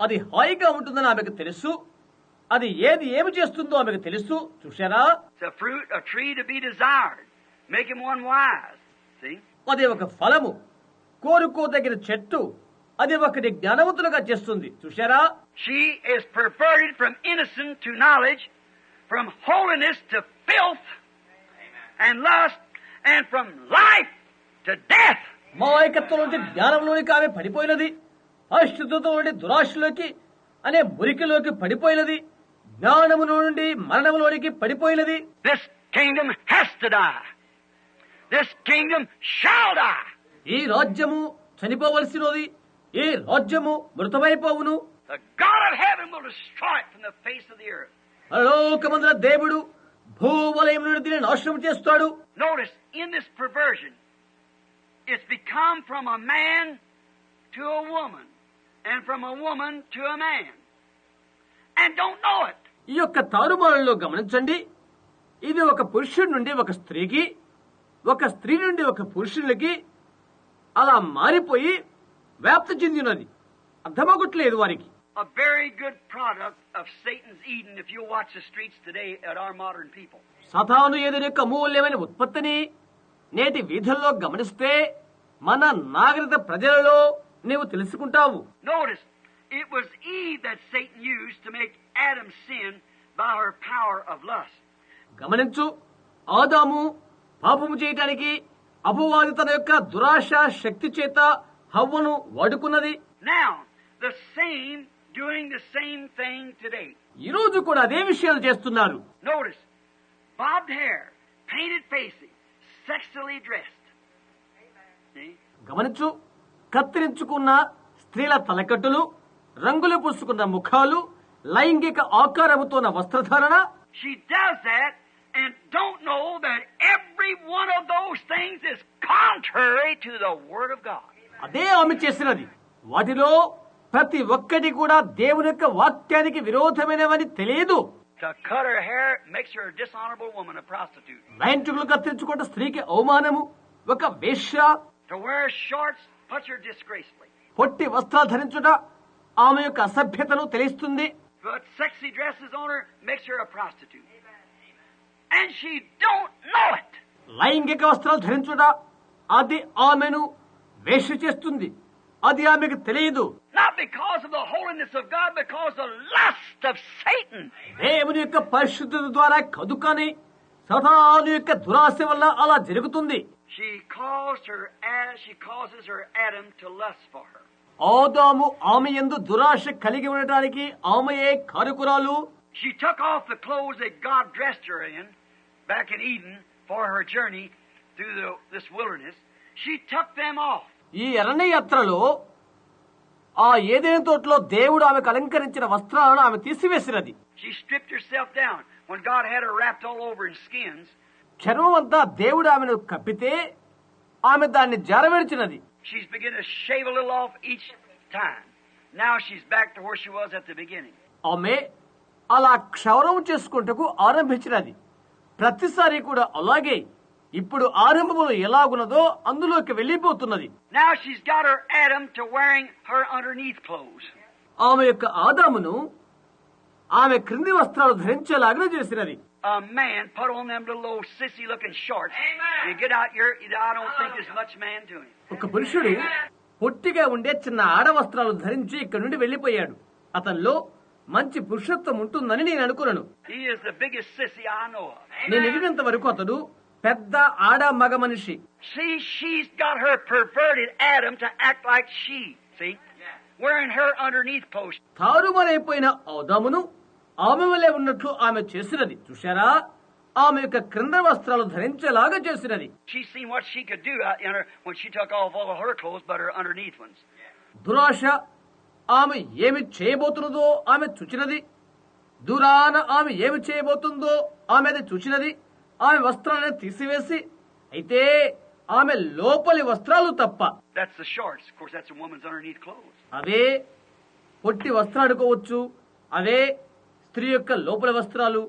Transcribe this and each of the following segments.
అది హాయిగా ఉంటుందని ఆమెకు తెలుసు. అది ఏది ఏమి చేస్తుందో ఆమెకు తెలుసు. చూశారా? అది ఒక ఫలము. కోరుకోదగిన చెట్టు. అది ఒకటి జ్ఞానవంతులుగా చేస్తుంది. చూశారా? From innocent to knowledge from holiness to filth and lost and from life death మా ఏకత్వం నుంచి జ్ఞానంలోనికి ఆమె పడిపోయినది. అశుద్ధతో ఉండి దురాశలోకి అనే మురికిలోకి పడిపోయినది. జ్ఞానము నుండి మరణములోనికి పడిపోయినది. ఈ రాజ్యము చనిపోవలసినది. ఈ రాజ్యము మృతమైపోవును. అలోకమందుల దేవుడు భూవలయం నుండి దీన్ని నాశనం చేస్తాడు. Notice in this provision it's become from and from a woman to a man. And don't know it. ఈ యొక్క తారుమారులో గమనించండి ఇది ఒక పురుషుడి నుండి ఒక స్త్రీకి ఒక స్త్రీ నుండి ఒక పురుషునికి అలా మారిపోయి వ్యాప్తి చెందినది అర్థమవట్లేదు వారికి A very good product of Satan's Eden if you watch the streets today at our modern people. Satan ఎదురు యొక్క అమూల్యమైన ఉత్పత్తిని నేటి వీధుల్లో గమనిస్తే మన నాగరిక ప్రజలలో నీవు తెలుసుకుంటావు. గమనించు ఆదాము పాపము చేయటానికి అపవాది తన యొక్క దురాశ శక్తి చేత హవ్వను వాడుకున్నది. Doing the same thing today ఈ రోజు కూడా అదే విషయాలు చేస్తున్నారు. Notice bob hair painted face sexually గమనించు కత్తిరించుకున్న స్త్రీల తలకట్టులు రంగులు పూసుకున్న ముఖాలు లైంగిక ఆకారముతోన వస్త్రధారణ. She does that that every one of those things is అదే ఆమె చేసినది. వాటిలో ప్రతి ఒక్కటి కూడా దేవుని యొక్క వాక్యానికి విరోధమైనవని తెలియదు. వెంట్రుకలు కత్తిరించుకుంటే స్త్రీకి అవమానము ఒక వేష్య షార్ట్స్ పొట్టి వస్త్రాలు ధరించుట ఆమె యొక్క అసభ్యతను తెలియస్తుంది. లైంగిక వస్త్రాలు ధరించుట అది ఆమెను వేష చేస్తుంది. అది ఆమెకు తెలియదు. దేవుని యొక్క పరిశుద్ధత ద్వారా కదుకని సతాను యొక్క దురాశ వల్ల అలా జరుగుతుంది. She caused her as she causes her Adam to lust for her. ఆదాము ఆమె ఎందు దురాశ కలిగి ఉండటానికి ఆమెయే కారుకురాలు She took off the clothes that God dressed her in back in Eden for her journey through the, this wilderness. She took them off. ఈ అరణ్య యాత్రలో ఆ ఏదైనా తోటలో దేవుడు ఆమెకు అలంకరించిన వస్త్రాలను ఆమె తీసివేసినది She stripped herself down when God had her wrapped all over in skins. చర్మం అంతా దేవుడు ఆమెను కప్పితే ఆమె దాన్ని జరవెరిచినది. ఆమె అలా క్షవరం చేసుకుంటూ ఆరంభించినది. ప్రతిసారి కూడా అలాగే ఇప్పుడు ఆరంభములు ఎలా ఉన్నదో అందులోకి వెళ్ళిపోతున్నది ఆమె యొక్క ఆదామును ఆమె క్రింది వస్త్రాలు ధరించేలాగా చేసినది. A man put on them little old sissy looking shorts. You get out here, I don't think there's much man to him. ఒక పురుషుడు పొట్టిగా ఉండే చిన్న ఆడ వస్త్రాలు ధరించి ఇక్కడి నుండి వెళ్ళిపోయాడు అతనిలో మంచి పురుషత్వం ఉంటుందని నేను అనుకున్నాను He is the biggest sissy I know of. నేను ఎదిగినంత వరకు అతడు పెద్ద ఆడ మగ మనిషి See, she's got her perverted Adam to act like she. See? Wearing her underneath clothes. తారుమారైపోయిన ఆదామును ఆమె వలె ఉన్నట్లు ఆమె చేసినది. చూశారా? ఆమె యొక్క క్రింద వస్త్రాలు ధరించేలాగా చేసినది. దురాశ ఆమె ఏమి చేయబోతున్నదో ఆమె చూచినది. దురాన ఆమె ఏమి చేయబోతుందో ఆమె అది చూచినది. ఆమె వస్త్రాలను తీసివేసి అయితే ఆమె లోపలి వస్త్రాలు తప్ప. అదే పొట్టి వస్త్రాడుకోవచ్చు అదే స్త్రీ యొక్క లోపల వస్త్రాలు.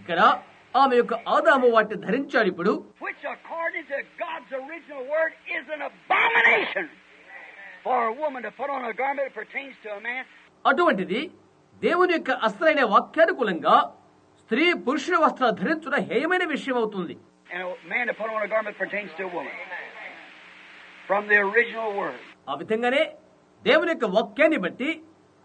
ఇక్కడ ఆమె యొక్క ఆదాము వాటిని ధరించాడు ఇప్పుడు. అటువంటిది దేవుని యొక్క అస్త్రైన వాక్యానుకూలంగా స్త్రీ పురుషుల వస్త్రాలు ధరించడం హేయమైన విషయం అవుతుంది. ఆ విధంగానే దేవుని యొక్క వాక్యాన్ని బట్టి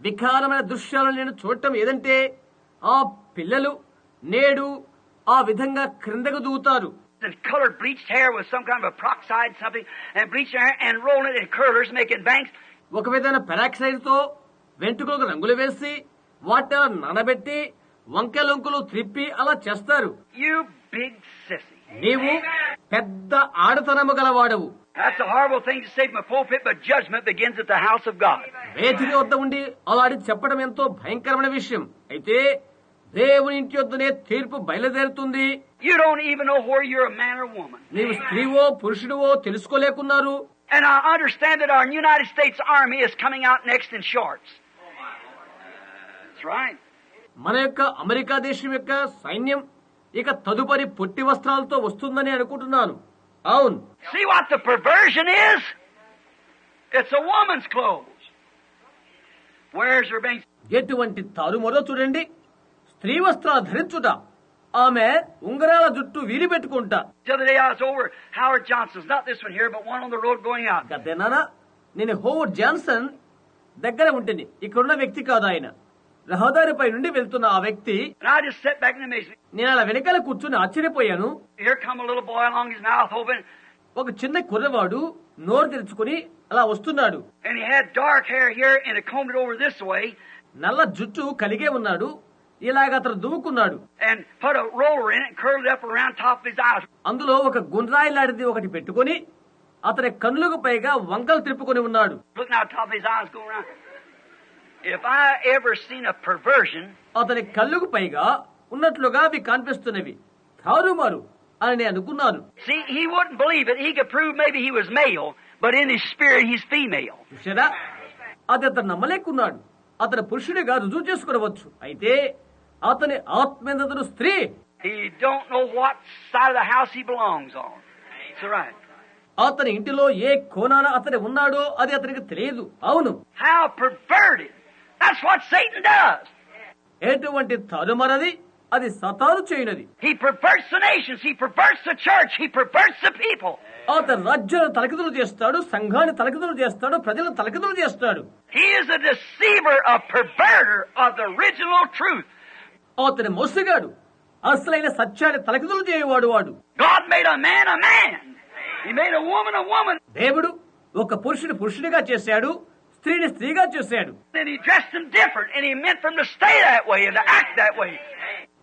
వికారమైన దృశ్యాలను నేను చూడటం ఏదంటే ఆ పిల్లలు నేడు ఆ విధంగా క్రిందకు దూతారు And colored bleached hair with some kind of a peroxide something, and bleached hair and rolling it in curlers, making bangs. ఒక విధమైన పెరాక్సైడ్తో వెంట్రుకలకు రంగులు వేసి వాటి అలా నానబెట్టి వంకెలొంకులు త్రిప్పి అలా చేస్తారు You big sissy. నీవు పెద్ద ఆడతనము గలవాడవు That's a horrible thing to say from a pulpit, but judgment begins at the house of God. వేదిక వద్ద ఉండి అలాంటి చెప్పడం ఎంతో భయంకరమైన విషయం అయితే దేవుని ఇంటి వద్దనే తీర్పు బయలుదేరుతుంది. నీవు స్త్రీవో పురుషుడివో తెలుసుకోలేకున్నారు And I understand that our United States Army is coming out next in shorts. That's right. మన యొక్క అమెరికా దేశం యొక్క సైన్యం ఇక తదుపరి పొట్టి వస్త్రాలతో వస్తుందని అనుకుంటున్నాను అవును See what the perversion is? It's a woman's clothes. ఎటువంటి తరుమరో చూడండి. స్త్రీ వస్త్రాలు ధరించుట. ఆమె ఉంగరాల జుట్టు వీలు పెట్టుకుంటా. నేను? హోవర్డ్ జాన్సన్ దగ్గర ఉంటుంది ఇక్కడున్న వ్యక్తి కాదు ఆయన. రహదారిపై నుండి వెళ్తున్న ఆ వ్యక్తి నేను అలా వెనకాల కూర్చుని ఆశ్చర్యపోయాను. ఒక చిన్న కుర్రవాడు నోరు తెరుచుకుని అలా వస్తున్నాడు. నల్ల జుట్టు కలిగే ఉన్నాడు. ఇలాగ అతను దువ్వుకున్నాడు. అందులో ఒక గుండ్రాయి లాంటిది ఒకటి పెట్టుకుని అతని కన్నులకు పైగా వంకలు తిప్పుకొని ఉన్నాడు. అతని కళ్ళుకు పైగా ఉన్నట్లుగా అవి కనిపిస్తున్నవి. తారుమారు. అని నేను అనుకున్నాను But in his spirit, he's female. అది అతను నమ్మలేకున్నాడు. అతని పురుషుడిగా రుజువు చేసుకోవచ్చు అయితే అతని ఆత్మీయతను స్త్రీ. అతని ఇంటిలో ఏ కోణాన అతని ఉన్నాడో అది అతనికి తెలియదు. అవును. ఎటువంటి తరుమరది? అది సతాను చేయనది. అత రాజ్యాన్ని తలకిదులు చేస్తాడు సంఘాన్ని తలకిదులు చేస్తాడు ప్రజలను తలకిదులు చేస్తాడు. అతని మోసగాడు. అసలైన సత్యాన్ని తలకిదులు చేయవాడు వాడు. దేవుడు ఒక పురుషుడు పురుషుడిగా చేశాడు స్త్రీని స్త్రీగా చేశాడు.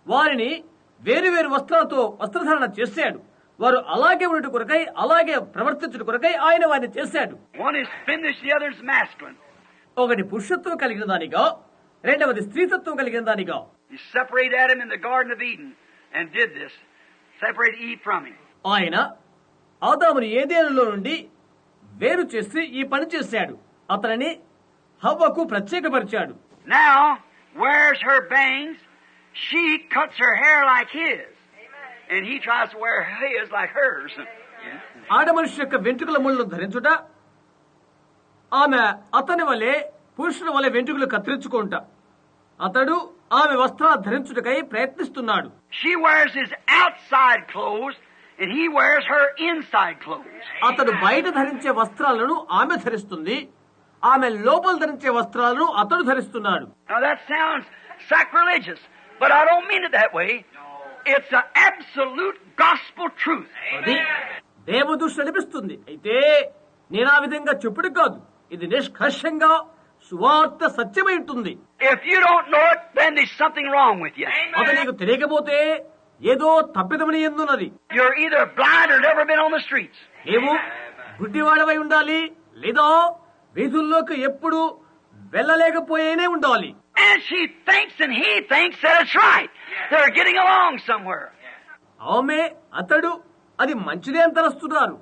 వారిని వేరు వేరు వస్త్రాలతో వస్త్రధారణ చేశాడు వారు అలాగే ఉండట కొరకై అలాగే ప్రవర్తించుట కొరకై ఆయన వారిని చేశాడు. ఒకటి పురుషత్వం కలిగిన దానిగా రెండవది స్త్రీతత్వం కలిగిన దానిగా. ఆయన ఆదాముని ఏదేనులో నుండి వేరు చేసి ఈ పని చేశాడు అతనిని హవ్వకు ప్రత్యేకపరిచాడు Now, wears her bangs. she cuts her hair like his. And he tries to wear his like hers. ఆడ మనిషి యొక్క వెంట్రుకల ముళ్ళను ధరించుట ఆమె అతని వలె పురుషుల వలె వెంట్రుకలు కత్తిరించుకుంట. అతడు ఆమె వస్త్రాలు ధరించుటకై ప్రయత్నిస్తున్నాడు. అతడు బయట ధరించే వస్త్రాలను ఆమె ధరిస్తుంది. ఆమె లోపల ధరించే వస్త్రాలను అతడు ధరిస్తున్నాడు. But I don't mean it that way. It's an absolute gospel truth. అది దేవదృష్టి అనిపిస్తుంది అయితే నేను ఆ విధంగా చెప్పుడు కాదు ఇది నిష్కర్షంగా సువార్త సత్యమై ఉంటుంది If you don't know it, then there's something wrong with you. అది నీకు తెలియకపోతే ఏదో తప్పిదమని ఎందున్నది You're either blind or never been on the streets. నీవు గుడ్డివాడవై ఉండాలి లేదా వీధుల్లోకి ఎప్పుడు వెళ్ళలేకపోయేనే ఉండాలి And she thinks and he thinks that it's right. They're getting along somewhere. ఆమె అతడు అది మంచిదే అని తలస్తున్నారు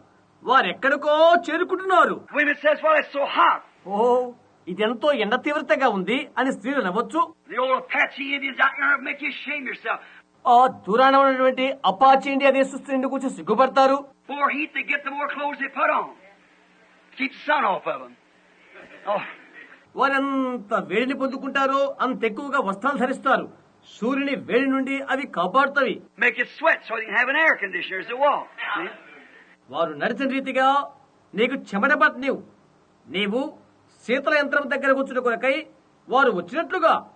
వారెక్కడికో చేరుకుంటున్నారు Women says, well, it's so hot. ఓ ఇదెంతో ఎండ తీవ్రతగా ఉంది అని స్త్రీలు నవ్వచ్చు The old Apache Indians out there make you shame yourself. ఆ దూరాన ఉన్నటువంటి అపాచి ఇండియా దేశస్తులు ఎందుకు వచ్చి సిగ్గుపడతారు More heat they get, the more clothes they put on. Keep the sun off of them. Oh, వారెంత వేడిని పొందుకుంటారో అంత ఎక్కువగా వస్త్రాలు ధరిస్తారు. సూర్యుని వేడి నుండి అవి కాపాడుతాయి వారు నడిచిన రీతిగా నీకు చెమట పట్టి నీవు శీతల యంత్రం దగ్గర కూర్చున్న కొరకై వారు వచ్చినట్లుగా.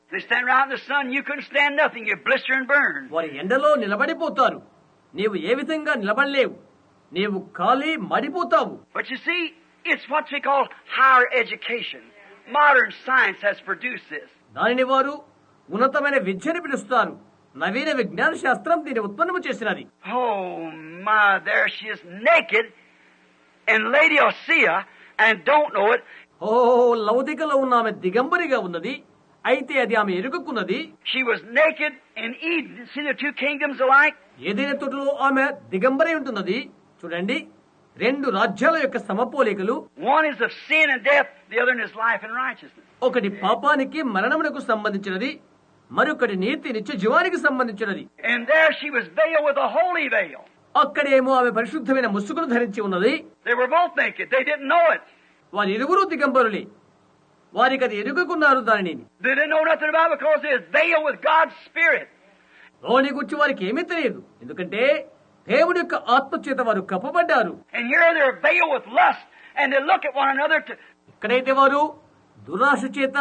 వారి ఎండలో నిలబడిపోతారు. నీవు ఏ విధంగా నిలబడలేవు. నీవు ఖాళీ మడిపోతావు. It's what we call higher education Modern science has produced this. దానిని వారు ఉన్నతమైన విద్యని పిలుస్తారు నవీన విజ్ఞాన శాస్త్రం దీన్ని ఉత్పన్నము చేసినది Oh my, there she is naked in Laodicea and don't know it. ఓ లౌదికలో ఉన్న ఆమె దిగంబరిగా ఉన్నది అయితే అది ఆమె ఎరుగుకున్నది She was naked in Eden. See the two kingdoms alike? ఏదైనా తోటలో ఆమె దిగంబరి ఉంటున్నది చూడండి రెండు రాజ్యాల యొక్క సమపోలికలు ఒకటి పాపానికి మరణమునకు సంబంధించినది మరొకటి నీతి నిత్య జీవానికి సంబంధించినది. అక్కడేమో ఆమె పరిశుద్ధమైన ముసుగులు ధరించి ఉన్నది. వారి ఇరువురు దిగంబరులి. వారికి అది ఎదుగుకున్నారు దానిని. గుర్చి వారికి ఏమీ తెలియదు. ఎందుకంటే దేవుని యొక్క ఆత్మ చేత వారు కప్పబడ్డారు. ఎక్కడైతే వారు దురాశ చేత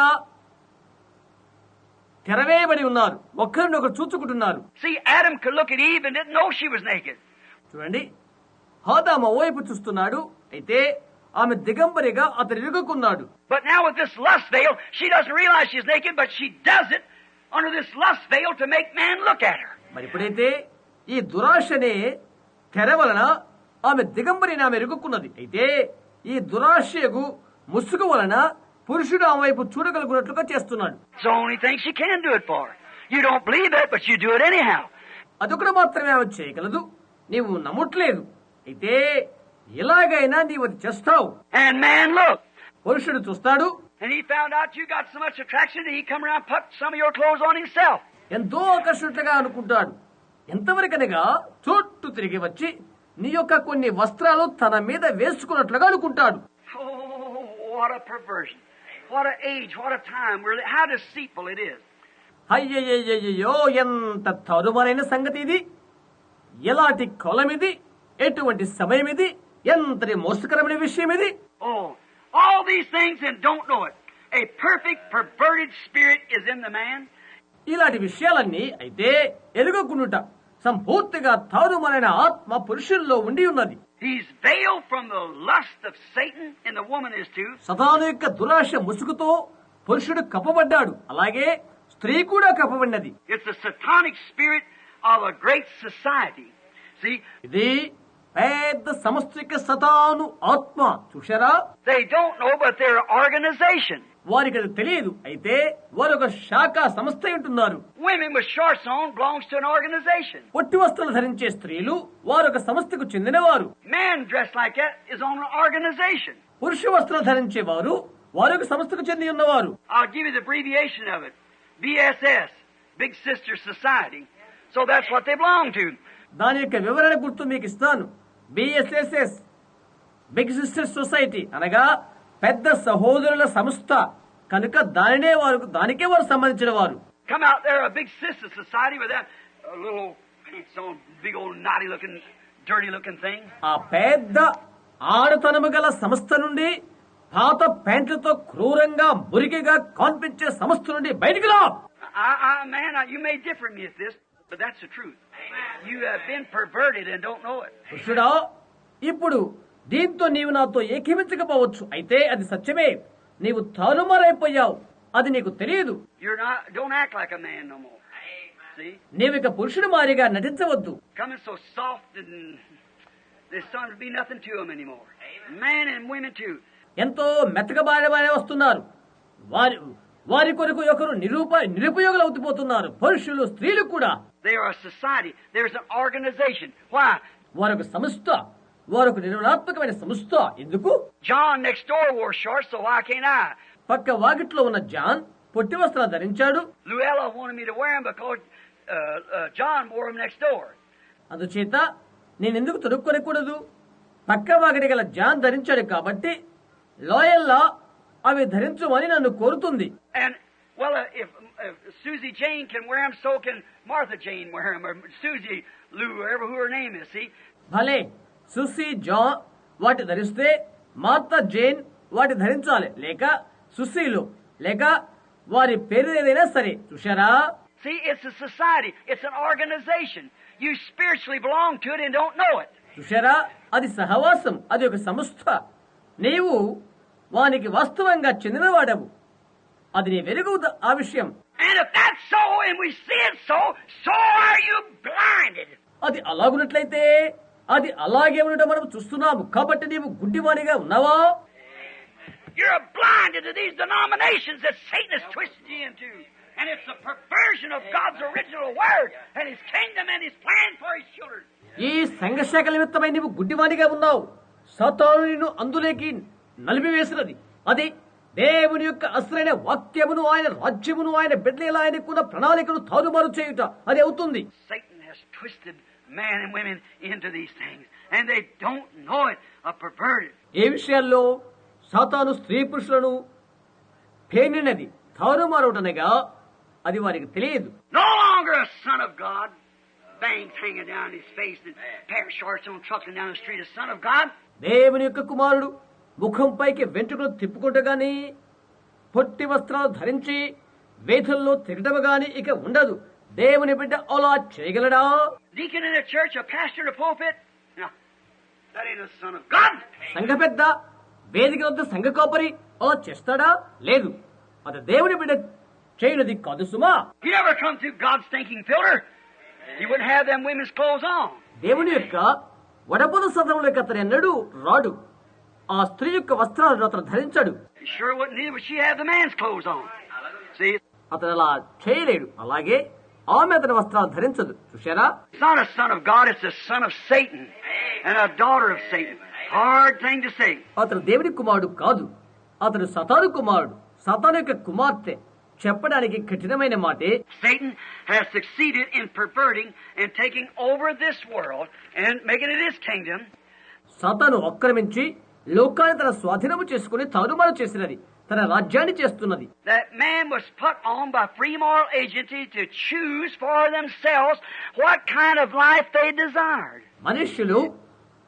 తెరవేయబడి ఉన్నారు. ఒకరిని ఒకరు చూచుకుంటున్నారు. చూడండి. హాదామ వైపు చూస్తున్నాడు. అయితే ఆమె దిగంబరిగా అతను ఇరుగుకున్నాడు but now with this lust veil she doesn't realize she but she does it under make man look మరి ఇప్పుడైతే ఈ దురాశనే తెర వలన ఆమె దిగంబరి ఆమె ఎరుగుకున్నది అయితే ఈ దురాశయకు ముసుగు వలన పురుషుడు ఆ వైపు చూడగలుగునట్లుగా చేస్తున్నాడు. అదొకటి మాత్రమే ఆమె చేయగలదు. నీవు నమ్మట్లేదు. అయితే ఎలాగైనా నీవు అది చేస్తావు. పురుషుడు చూస్తాడు. ఎంతో ఆకర్షితగా అనుకుంటాడు. ఎంతవరకనగా చోట్టు తిరిగి వచ్చి నీ యొక్క కొన్ని వస్త్రాలు తన మీద వేసుకున్నట్లుగా అనుకుంటాడు. అయ్యయ్యో ఎంత తరుమలైన సంగతి ఇది ఎలాంటి కొలం ఇది ఎటువంటి సమయం ఇది ఎంతటి మోసకరమైన విషయం ఇది ఓ all these things and don't know it a perfect perverted spirit is in the man ఇలాంటి విషయాలన్నీ అయితే ఎలుగకుండుట సంపూర్తిగా తారుమలైన ఆత్మ పురుషుల్లో ఉండి ఉన్నది. సతాను యొక్క దురాశ ముసుగుతో పురుషుడు కప్పబడ్డాడు. అలాగే స్త్రీ కూడా కప్పబడినది. స్పిరిట్ ఆఫ్ గ్రేట్ సొసైటీ పెద్ద సమస్త సతాను ఆత్మ. చూసారా they don't know but their organization వారికి అది తెలియదు. అయితే వారు ఒక శాఖ సంస్థ ఉంటున్నారు పొట్టి వస్త్రాలు ధరించే స్త్రీలు వారు ఒక సంస్థకు చెందిన వారు పురుష వస్త్రాలు ధరించే వారు వారు ఒక సంస్థకు చెంది ఉన్నవారు. దాని యొక్క వివరణ గుర్తు మీకు ఇస్తాను. బిఎస్ఎస్ఎస్ బిగ్ సిస్టర్ సొసైటీ అనగా పెద్ద సహోదరుల సంస్థ కనుక దానినే వారు దానికే వారు సంబంధించిన వారు ఆ పెద్ద ఆడతనము గల సంస్థ నుండి పాత ప్యాంట్లతో క్రూరంగా మురికిగా కనిపించే సంస్థ నుండి బయటికి రా! ఇప్పుడు దీంతో నీవు నాతో ఏకీభించకపోవచ్చు అయితే అది సత్యమే. నీవు తలుమరైపోయావు అది నీకు తెలియదు. నీవు ఇక పురుషుడు మారిగా నటించవద్దు. ఎంతో మెతకబారే వారే వస్తున్నారు. వారి వారి కొరకు ఒకరు నిరూప నిరుపయోగులు అవుతుపోతున్నారు పురుషులు స్త్రీలు కూడా. వారి ఒక సంస్థ. వారు ఒక సంస్థ. ఎందుకు? John next door short so వాకేనా పక్క వాకిట్లో ఉన్న జాన్ పొట్టి వస్త్రాలు ధరించాడు. Luella wanted me to wear him next door అందుచేత నేను ఎందుకు తొడుక్కొనకూడదు? పక్క వాకిటి గల జాన్ ధరించాడు కాబట్టి లోయల్లా అవి ధరించమని నన్ను కోరుతుంది. And well Suzie Jane can wear so can Martha Jane wear him భలే! సుసి జాన్ వాటి ధరిస్తే మార్త జైన్ వాటి ధరించాలి లేక సుశీలు లేక వారి పేరు ఏదైనా సరే చూశారా see, it's a society. It's an organization. You spiritually belong to it and don't know it. చూశారా అది సహవాసం అది ఒక సంస్థ నీవు వానికి వాస్తవంగా చెందినవాడవు అది నీ వెలుగు ఆ విషయం. అది అలాగున్నట్లయితే అది అలాగే ఉండటం మనం చూస్తున్నాము కాబట్టి నీవు గుడ్డివానిగా ఉన్నావా You're blinded to these denominations that Satan has twisted you into. And it's a perversion of God's original word and His kingdom and His plan for His children. ఈ సంఘశాఖ నిమిత్తమై నీవు గుడ్డివానిగా ఉన్నావు సాతాను నిన్ను అందులోకి నలిపివేసినది అది దేవుని యొక్క అసలైన వాక్యమును ఆయన రాజ్యమును ఆయన బిడ్డల ఆయనకున్న ప్రణాళికను తారుమారు చేయుట అది అవుతుంది Satan has twisted men and women into these things, and they don't know it. A perverted. ఏ విషయాల్లో సాతాను స్త్రీ పురుషులను పేనినది తారుమారుటనగా అది వారికి తెలియదు No longer a son of God, bangs hanging down his face and pair of shorts on trucking down the street. A son of God. దేవుని యొక్క కుమారుడు ముఖంపైకి వెంట్రుకలు తిప్పుకుంటూ గాని పొట్టి వస్త్రాలు ధరించి వేధుల్లో తిరగడం గాని ఇక ఉండదు దేవుని బిడ్డ ఓలా చేయగలడా? డీకన్ ఇన్ చర్చ్ అ సంఘ పెద్ద వేదిక వద్ద సంఘ కోపరి ఓలా చేస్తాడా? లేదు. అది దేవుని బిడ్డ చేయనది కాదు సుమా. He never come to God's thinking filter దేవుని యొక్క వడపొద సదనంలోకి అతను ఎన్నడు రాడు. ఆ స్త్రీ యొక్క వస్త్రాలు అతను ధరించాడు. అతను అలా చేయలేడు. అలాగే ఆమె అతని వస్త్రాలు ధరించదు చూశారా. అతను దేవుని కుమారుడు కాదు అతను సతాను కుమారుడు సతాను యొక్క కుమార్తె చెప్పడానికి కఠినమైన మాటే Satan has succeeded in perverting and taking over this world and making it his kingdom. Satan ఆక్రమించి లోకాన్ని తన స్వాధీనము చేసుకుని తరుమలు చేసినది తన రాజ్యాన్ని చేస్తున్నది. మనుష్యులు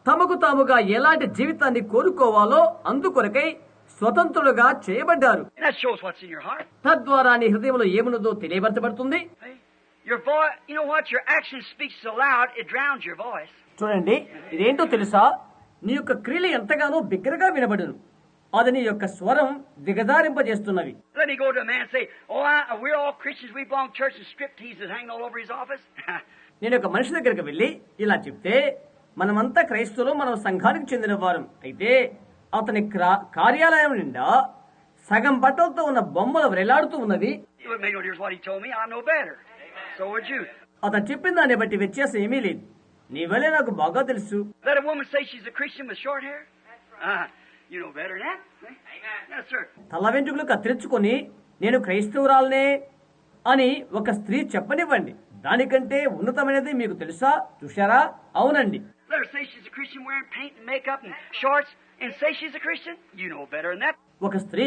తమకు తాముగా ఎలాంటి జీవితాన్ని కోరుకోవాలో అందుకొరకై స్వతంత్రులుగా చేయబడ్డారు. తద్వారా నీ హృదయంలో ఏమున్నదో తెలియబడతబడుతుంది చూడండి ఇదేంటో తెలుసా? నీ యొక్క క్రియలు ఎంతగానో బిగ్గరగా వినబడను. అది నీ యొక్క స్వరం దిగదారింపజేస్తున్నవి నేను ఒక మనిషి దగ్గరకు వెళ్ళి ఇలా చెప్తే మనమంతా క్రైస్తవులు మనం సంఘానికి చెందిన వారం అయితే అతని కార్యాలయం నిండా సగం బట్టలతో ఉన్న బొమ్మలు వెలాడుతూ ఉన్నది అతను చెప్పిన దాన్ని బట్టి వ్యత్యాసం ఏమీ లేదు. నీ వలే నాకు బాగా తెలుసు. తల వెంట్రుకలు కత్తిరించుకొని నేను క్రైస్తవురాలనే అని ఒక స్త్రీ చెప్పనివ్వండి. దానికంటే ఉన్నతమైనది మీకు తెలుసా? చూశారా? అవునండి. ఒక స్త్రీ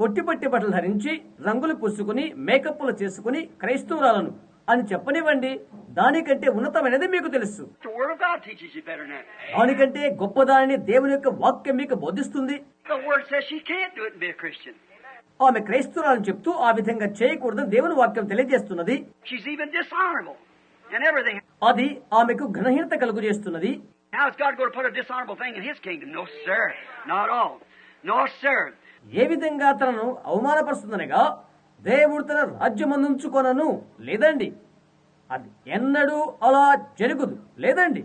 పొట్టి పట్టి బట్టలు ధరించి రంగులు పూసుకుని మేకప్లు చేసుకుని క్రైస్తవురాలను అని చెప్పనివ్వండి. దానికంటే ఉన్నతమైనది మీకు తెలుసు. దానికంటే గొప్పదాని దేవుని యొక్క వాక్యం మీకు బోధిస్తుంది. ఆమె క్రైస్తురాలని చెప్తూ ఆ విధంగా చేయకూడదు దేవుని వాక్యం తెలియజేస్తున్నది. అది ఆమెకు ఘనహీనత కలుగు చేస్తున్నది ఏ విధంగా తనను అవమానపరుస్తుందనగా దేవుడు తన రాజ్యమందుంచుకొనను. లేదండి. అది ఎన్నడూ అలా జరుగుదు. లేదండి.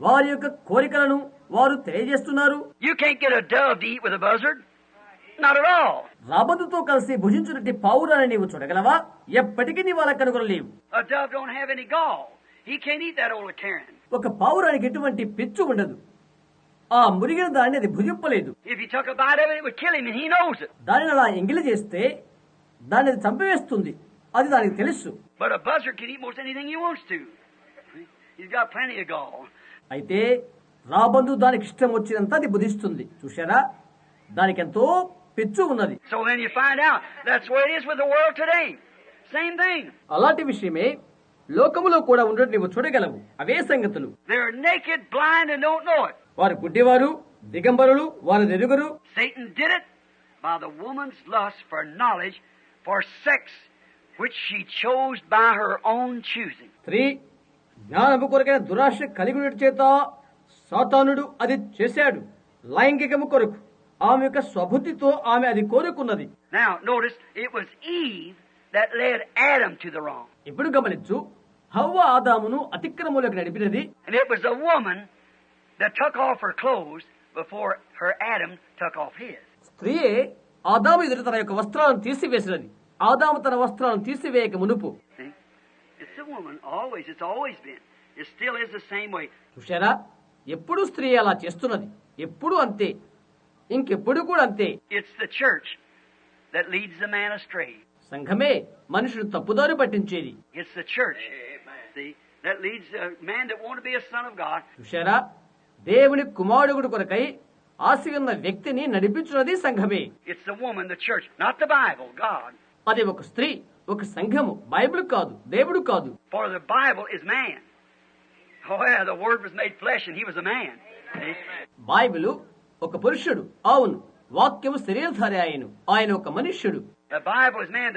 వారి యొక్క కోరికలను వారు తెలియజేస్తున్నారు. You can't get a dove to eat with a buzzard. Not at all. రాబందుతో కలిసి భుజించున్నట్టి పావురాన్ని నీవు చూడగలవా? ఎప్పటికీ నీ వాళ్ళ కనుగొనలేవు. ఒక పావురానికి ఎటువంటి పిచ్చు ఉండదు. ఆ మురిగిన దాన్ని అది భుజిప్పలేదు దాని అలా ఎంగిలి చేస్తే దాన్ని అది చంపివేస్తుంది. అది దానికి తెలుసు. అయితే రాబందు దానికి ఇష్టం వచ్చినంత అది బుధిస్తుంది. చూశారా? దానికి ఎంతో పిచ్చు ఉన్నది. అలాంటి విషయమే లోకములో కూడా ఉండటం చూడగలవు. అవే సంగతులు. వారు గుడ్డివారు దిగంబరులు వారి దెరుగురు స్త్రీ జ్ఞానము కొరకైన దురాశ కలిగి చేత సాతానుడు అది చేశాడు. లైంగికము కొరకు ఆమె యొక్క స్వభుతితో ఆమె అది కోరుకున్నది. ఇప్పుడు గమనించు హవ్వ ఆదామును అతిక్రమంలోకి నడిపినది. That took off her clothes before her Adam took off his. స్త్రీయే ఆదాము ఎదుట తన యొక్క వస్త్రాలను తీసివేసినది ఆదాము తన వస్త్రాలను తీసివేయక మునుపు See? It's a woman, always. It's always been. It still is the same way. చూశారా ఎప్పుడు స్త్రీ అలా చేస్తున్నది ఎప్పుడు అంతే ఇంకెప్పుడు కూడా అంతే It's the church that leads the man astray. సంఘమే మనుషుడు తప్పుదారి పట్టించేది It's the church, see, that leads a man that want to be a son of God. చూశారా దేవుని కుమారుడు కొరకై ఆశ ఉన్న వ్యక్తిని నడిపించున్నది సంఘమే. అది ఒక స్త్రీ ఒక సంఘము బైబిల్ కాదు దేవుడు కాదు. బైబిల్ ఒక పురుషుడు అవును వాక్యము శరీరధారి ఆయన ఆయన ఒక మనుష్యుడు. Bible is man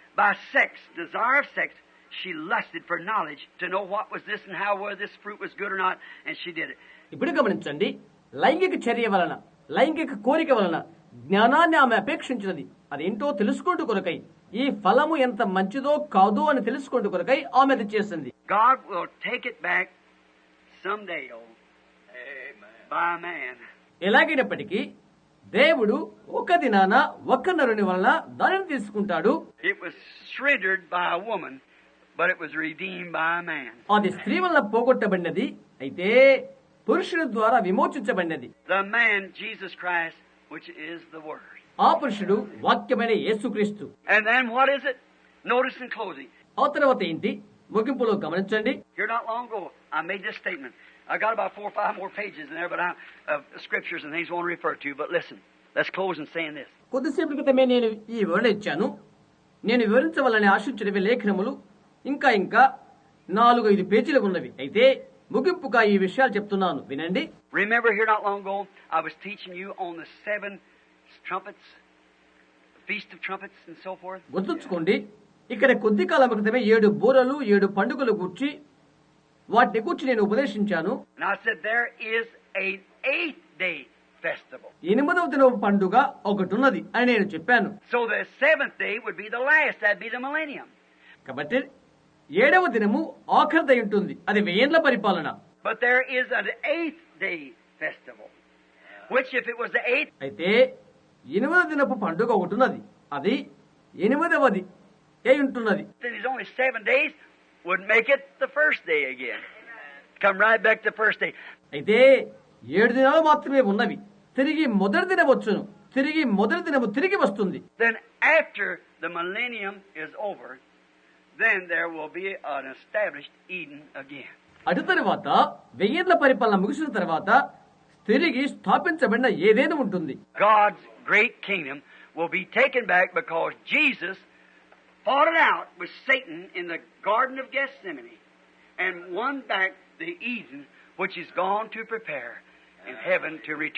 by sex, desire of sex, she lusted for knowledge to know what was this and how whether this fruit was good or not, and she did it. ఇప్పుడు గమనించండి లైంగిక చర్య వలన లైంగిక కోరిక వలన జ్ఞానాన్ని ఆమె అపేక్షించినది అదేంటో తెలుసుకుంటూ కొరకై ఈ ఫలము ఎంత మంచిదో కాదో అని తెలుసుకుంటూ కొరకై ఆమె అది చేసింది God will take it back someday, oh, by a man. ఎలాగైనప్పటికీ దేవుడు ఒక దినాన ఒక్క నరుని వలన ధనం తీసుకుంటాడు. అది స్త్రీ వల్ల పోగొట్టబడినది అయితే పురుషుడు ద్వారా విమోచించబడినది. ఆ పురుషుడు వాక్యమైన యేసుక్రీస్తు. అవతరవత ఏంటి? ముగింపులో గమనించండి. I made this statement. I got about four or five more pages in there, but I of scriptures and things I want to refer to. But listen, let's close in saying this. కొద్దిసేపు క్రితమే నేను ఈ వివరణ ఇచ్చాను నేను వివరించవాలని ఆశించినవి లేఖనములు ఇంకా ఇంకా నాలుగు ఐదు పేజీలు ఉన్నవి అయితే ముగింపుగా ఈ విషయాలు చెప్తున్నాను వినండి Remember, here not long ago, I was teaching you on the seven trumpets, feast of trumpets, and so forth. గుర్తుంచుకోండి ఇక్కడ కొద్ది కాలం క్రితమే ఏడు బూరలు ఏడు పండుగలు గూర్చి వాటిని గురించి నేను ఉపదేశించాను. ఎనిమిదవ దిన పండుగ ఒకటి ఉన్నది అని నేను చెప్పాను. కాబట్టి ఏడవ దినము ఆఖరిదై ఉంటుంది. అది వేయన్ల పరిపాలన. అయితే ఎనిమిదవ దినపు పండుగ ఒకటి ఉన్నది అది ఎనిమిదవది ఏ ఉంటున్నది. Would make it the first day again. Come right back the first day. అయితే ఏడు దినాలు మాత్రమే ఉన్నవి తిరిగి మొదటి దినం వచ్చును తిరిగి మొదటి దినము తిరిగి వస్తుంది Then after the millennium is over, then there will be an established Eden again. అటు తరువాత వెయ్యేండ్ల పరిపాలన ముగిసిన తర్వాత తిరిగి స్థాపించబడిన ఏదైనా ఉంటుంది God's great kingdom will be taken back because Jesus fought it out with Satan in the Garden of Gethsemane and won back the Eden which is gone to prepare. in heaven to return.